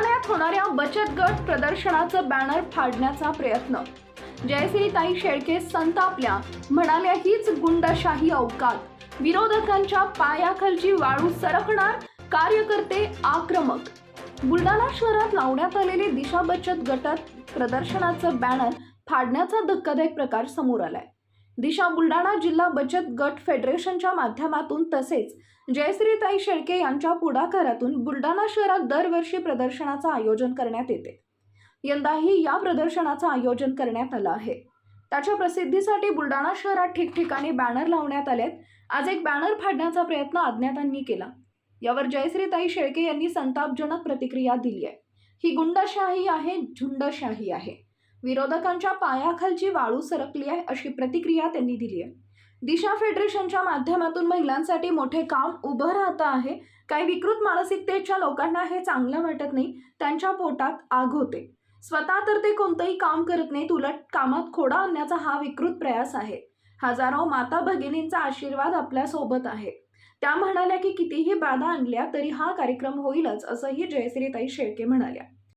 बुलढाण्यात होणाऱ्या बचत गट प्रदर्शनाचं बॅनर फाडण्याचा प्रयत्न. जयश्रीताई शेळके संतापल्या. म्हणाल्या हीच गुंडशाही अवकात. विरोधकांच्या पायाखालची वाळू सरकणार कार्यकर्ते आक्रमक. बुलढाणा शहरात लावण्यात आलेले दिशा बचत गटात प्रदर्शनाचं बॅनर फाडण्याचा धक्कादायक प्रकार समोर आलाय. दिशा बुलढाणा जिल्हा बचत गट फेडरेशनच्या माध्यमातून तसेच जयश्रीताई शेळके यांच्या पुढाकारातून बुलढाणा शहरात दरवर्षी प्रदर्शनाचं आयोजन करण्यात येते. यंदाही या प्रदर्शनाचं आयोजन करण्यात आलं आहे. त्याच्या प्रसिद्धीसाठी बुलढाणा शहरात ठिकठिकाणी बॅनर लावण्यात आलेत. आज एक बॅनर फाडण्याचा प्रयत्न अज्ञातांनी केला. यावर जयश्रीताई शेळके यांनी संतापजनक प्रतिक्रिया दिली आहे. ही गुंडशाही आहे झुंडशाही आहे. विरोधकांच्या पायाखालची वाळू सरकली आहे अशी प्रतिक्रिया त्यांनी दिली आहे. दिशा फेडरेशनच्या माध्यमातून महिलांसाठी मोठे काम उभं राहतं आहे. काही विकृत मानसिकतेच्या लोकांना हे चांगलं वाटत नाही. त्यांच्या पोटात आग होते. स्वतः तर ते कोणतंही काम करत नाहीत उलट कामात खोडा आणण्याचा हा विकृत प्रयास आहे. हजारो माता भगिनींचा आशीर्वाद आपल्यासोबत आहे. त्या म्हणाल्या की कितीही बाधा आणल्या तरी हा कार्यक्रम होईलच असंही जयश्रीताई शेळके म्हणाल्या.